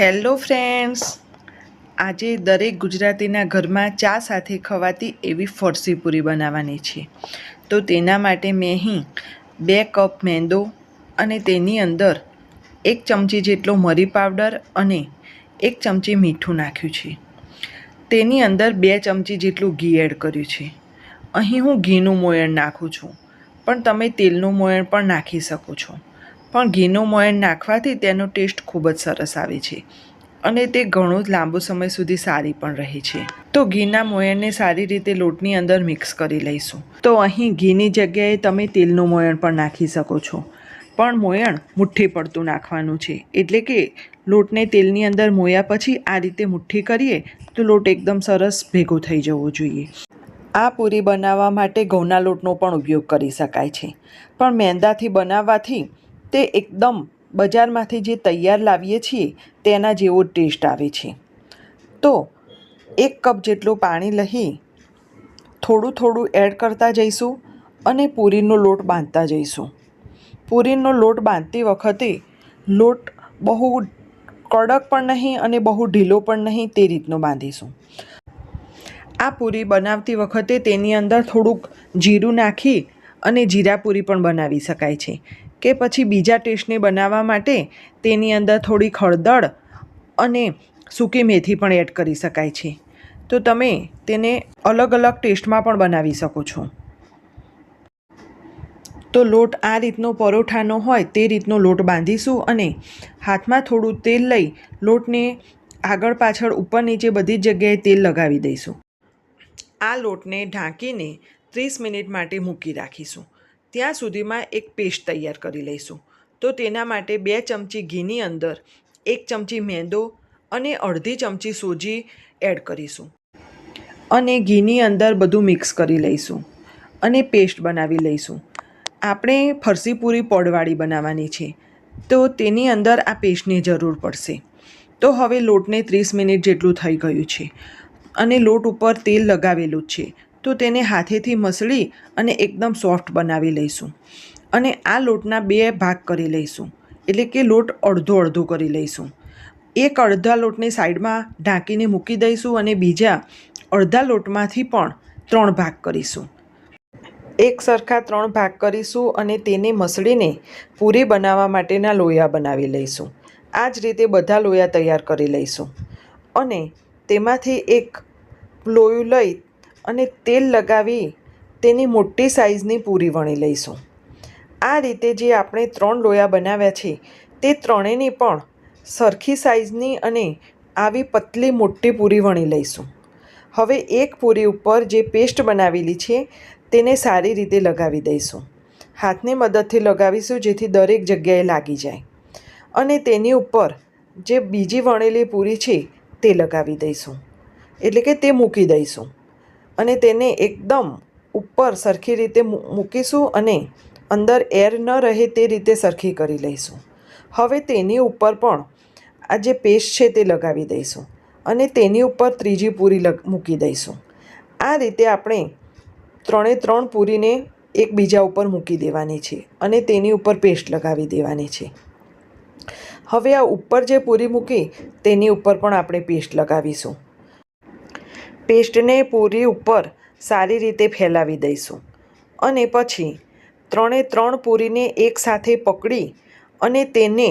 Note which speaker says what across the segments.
Speaker 1: Hello friends આજે દરેક ગુજરાતીના ઘરમાં ચા સાથે ખવાતી એવી ફરસી પૂરી બનાવવાની છે. તો તેના માટે મેં અહીં બે કપ મેંદો અને તેની અંદર એક ચમચી જેટલો મરી પાવડર અને એક ચમચી મીઠું નાખ્યું છે. તેની અંદર બે ચમચી જેટલું ઘી એડ કર્યું છે. અહીં હું ઘીનું મોયણ નાખું છું, પણ તમે તેલનું મોયણ પણ નાખી શકો છો. પણ ઘીનું મોયણ નાખવાથી તેનો ટેસ્ટ ખૂબ જ સરસ આવે છે અને તે ઘણો જ લાંબો સમય સુધી સારી પણ રહે છે. તો ઘીના મોયણને સારી રીતે લોટની અંદર મિક્સ કરી લઈશું. તો અહીં ઘીની જગ્યાએ તમે તેલનું મોયણ પણ નાખી શકો છો. પણ મોયણ મુઠ્ઠી પડતું નાખવાનું છે. એટલે કે લોટને તેલની અંદર મોયા પછી આ રીતે મુઠ્ઠી કરીએ તો લોટ એકદમ સરસ ભેગો થઈ જવો જોઈએ. આ પૂરી બનાવવા માટે ઘઉંના લોટનો પણ ઉપયોગ કરી શકાય છે. પણ મેંદાથી બનાવવાથી તે એકદમ બજારમાંથી જે તૈયાર લાવીએ છીએ, તેના જેવો ટેસ્ટ આવે છે. તો એક કપ જેટલું પાણી લઈ થોડું થોડું એડ કરતા જઈશું અને પૂરીનો લોટ બાંધતા જઈશું. પૂરીનો લોટ બાંધતી વખતે લોટ બહુ કડક પણ નહીં અને બહુ ઢીલો પણ નહીં તે રીતનો બાંધીશું. આ પૂરી બનાવતી વખતે તેની અંદર થોડુંક જીરું નાખી અને જીરાપૂરી પણ બનાવી શકાય છે. કે પછી બીજા ટેસ્ટને બનાવવા માટે તેની અંદર થોડી ખળદળ અને સૂકી મેથી પણ એડ કરી શકાય છે. તો તમે તેને અલગ અલગ ટેસ્ટમાં પણ બનાવી શકો છો. તો લોટ આ રીતનો પરોઠાનો હોય તે રીતનો લોટ બાંધીશું અને હાથમાં થોડું તેલ લઈ લોટને આગળ પાછળ ઉપર નીચે બધી જ જગ્યાએ તેલ લગાવી દઈશું. આ લોટને ઢાંકીને ત્રીસ મિનિટ માટે મૂકી રાખીશું. ત્યાં સુધીમાં એક પેસ્ટ તૈયાર કરી લઈશું. તો તેના માટે બે ચમચી ઘીની અંદર એક ચમચી મેંદો અને અડધી ચમચી સોજી એડ કરીશું. અને ઘીની અંદર બધું મિક્સ કરી લઈશું અને પેસ્ટ બનાવી લઈશું. આપણે ફરસી પૂરી પડવાળી બનાવવાની છે, તો તેની અંદર આ પેસ્ટની જરૂર પડશે. તો હવે લોટને ત્રીસ મિનિટ જેટલું થઈ ગયું છે અને લોટ ઉપર તેલ લગાવેલું છે. તો તેને હાથેથી મસળી અને એકદમ સોફ્ટ બનાવી લઈશું. અને આ લોટના બે ભાગ કરી લઈશું. એટલે કે લોટ અડધો અડધો કરી લઈશું. એક અડધા લોટને સાઈડમાં ઢાંકીને મૂકી દઈશું અને બીજા અડધા લોટમાંથી પણ ત્રણ ભાગ કરીશું. એક સરખા ત્રણ ભાગ કરીશું અને તેને મસળીને પૂરી બનાવવા માટેના લોયા બનાવી લઈશું. આ જ રીતે બધા લોયા તૈયાર કરી લઈશું. અને તેમાંથી એક લોયું લઈ અને તેલ લગાવી તેની મોટી સાઇઝની પૂરી વણી લઈશું. આ રીતે જે આપણે ત્રણ લોયા બનાવ્યા છે, તે ત્રણેયની પણ સરખી સાઇઝની અને આવી પતલી મોટી પૂરી વણી લઈશું. હવે એક પૂરી ઉપર જે પેસ્ટ બનાવેલી છે, તેને સારી રીતે લગાવી દઈશું. હાથની મદદથી લગાવીશું જેથી દરેક જગ્યાએ લાગી જાય. અને તેની ઉપર જે બીજી વણેલી પૂરી છે, તે લગાવી દઈશું. એટલે કે તે મૂકી દઈશું. અને તેને એકદમ ઉપર સરખી રીતે મૂકીશું અને અંદર એર ન રહે તે રીતે સરખી કરી લઈશું. હવે તેની ઉપર પણ આ જે પેસ્ટ છે તે લગાવી દઈશું અને તેની ઉપર ત્રીજી પૂરી લગ, મૂકી દઈશું. આ રીતે આપણે ત્રણે ત્રણ પૂરીને એકબીજા ઉપર મૂકી દેવાની છે અને તેની ઉપર પેસ્ટ લગાવી દેવાની છે. હવે આ ઉપર જે પૂરી મૂકી તેની ઉપર પણ આપણે પેસ્ટ લગાવીશું. પેસ્ટને પૂરી ઉપર સારી રીતે ફેલાવી દઈશું. અને પછી ત્રણે ત્રણ પૂરીને એકસાથે પકડી અને તેને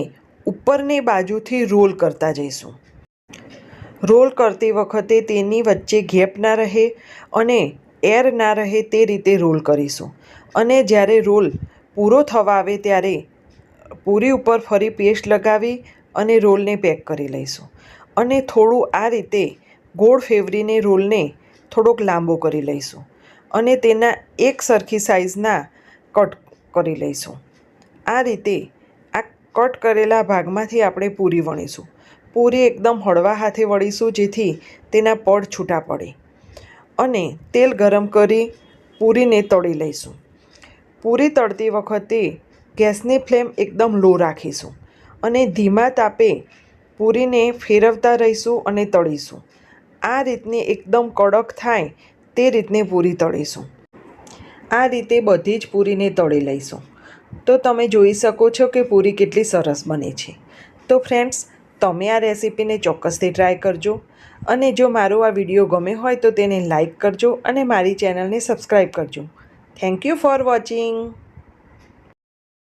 Speaker 1: ઉપરની બાજુથી રોલ કરતા જઈશું. રોલ કરતી વખતે તેની વચ્ચે ગેપ ના રહે અને એર ના રહે તે રીતે રોલ કરીશું. અને જ્યારે રોલ પૂરો થવા આવે ત્યારે પૂરી ઉપર ફરી પેસ્ટ લગાવી અને રોલને પેક કરી લઈશું. અને થોડું આ રીતે ગોળ ફેવરીને રોલને થોડોક લાંબો કરી લઈશું અને તેના એક સરખી સાઈઝના કટ કરી લઈશું. આ રીતે આ કટ કરેલા ભાગમાંથી આપણે પૂરી વણીશું. પૂરી એકદમ હળવા હાથે વળીશું જેથી તેના પડ છૂટા પડે. અને તેલ ગરમ કરી પૂરીને તળી લઈશું. પૂરી તળતી વખતે ગેસની ફ્લેમ એકદમ લો રાખીશું અને ધીમા તાપે પૂરીને ફેરવતા રહીશું અને તળીશું. આ રીતની એકદમ કડક થાય તે રીતની પૂરી તળીશું. આ રીતે બધી જ પૂરીને તળી લઈશું. તો તમે જોઈ શકો છો કે પૂરી કેટલી સરસ બને છે. તો ફ્રેન્ડ્સ, તમે આ રેસીપીને ચોક્કસથી ટ્રાય કરજો અને જો મારો આ વીડિયો ગમે હોય તો તેને લાઈક કરજો અને મારી ચેનલને સબસ્ક્રાઈબ કરજો. Thank you for watching.